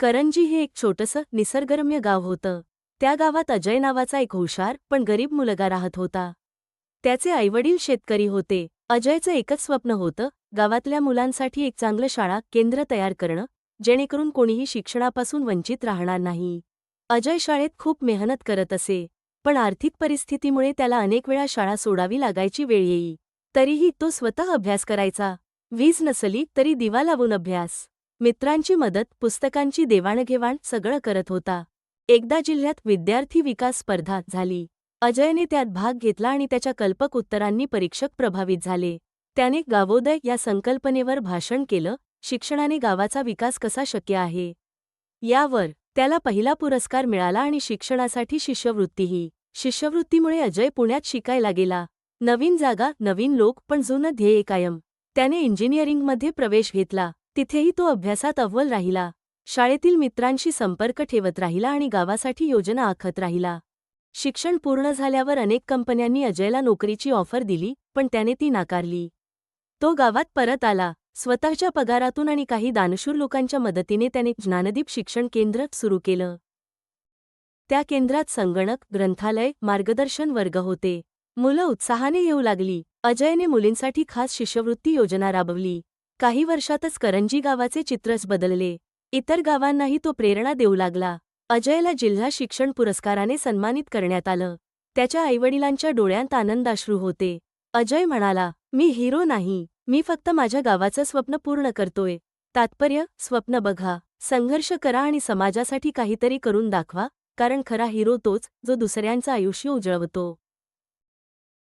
करंजी हे एक छोटंसं निसर्गरम्य गाव होतं. त्या गावात अजय नावाचा एक हुशार पण गरीब मुलगा राहत होता. त्याचे आईवडील शेतकरी होते. अजयचं एकच स्वप्न होतं गावातल्या मुलांसाठी एक चांगलं शाळा केंद्र तयार करणं जेणेकरून कोणीही शिक्षणापासून वंचित राहणार नाही. अजय शाळेत खूप मेहनत करत असे पण आर्थिक परिस्थितीमुळे त्याला अनेक वेळा शाळा सोडावी लागायची वेळ येई. तरीही तो स्वतः अभ्यास करायचा. वीज नसली तरी दिवा लावून अभ्यास. मित्रांची मदत पुस्तकांची देवाणघेवाण सगळं करत होता. एकदा जिल्ह्यात विद्यार्थी विकास स्पर्धा झाली. अजयने त्यात भाग घेतला आणि त्याच्या कल्पक उत्तरांनी परीक्षक प्रभावित झाले. त्याने गावोदय या संकल्पनेवर भाषण केलं शिक्षणाने गावाचा विकास कसा शक्य आहे? यावर त्याला पहिला पुरस्कार मिळाला आणि शिक्षणासाठी शिष्यवृत्तीही शिष्यवृत्तीमुळे अजय पुण्यात शिकायला गेला. नवीन जागा नवीन लोक पण जुनं ध्येय कायम. त्याने इंजिनिअरिंगमध्ये प्रवेश घेतला. तिथेही तो अभ्यासात अव्वल राहिला. शाळेतील मित्रांशी संपर्क ठेवत राहिला आणि गावासाठी योजना आखत राहिला. शिक्षण पूर्ण झाल्यावर अनेक कंपन्यांनी अजयला नोकरीची ऑफर दिली पण त्याने ती नाकारली. तो गावात परत आला. स्वतःच्या पगारातून आणि काही दानशूर लोकांच्या मदतीने त्याने ज्ञानदीप शिक्षण केंद्र सुरू केलं. त्या केंद्रात संगणक ग्रंथालय मार्गदर्शन वर्ग होते. मुलं उत्साहाने येऊ लागली. अजयने मुलींसाठी खास शिष्यवृत्ती योजना राबवली. काही वर्षातच करंजी गावाचे चित्रच बदलले. इतर गावांनाही तो प्रेरणा देऊ लागला. अजयला जिल्हा शिक्षण पुरस्काराने सन्मानित करण्यात आलं. त्याच्या आईवडिलांच्या डोळ्यांत आनंदाश्रू होते. अजय म्हणाला मी हिरो नाही. मी फक्त माझ्या गावाचं स्वप्न पूर्ण करतोय. तात्पर्य स्वप्न बघा. संघर्ष करा आणि समाजासाठी काहीतरी करून दाखवा कारण खरा हिरो तोच जो दुसऱ्यांचं आयुष्य उजळवतो.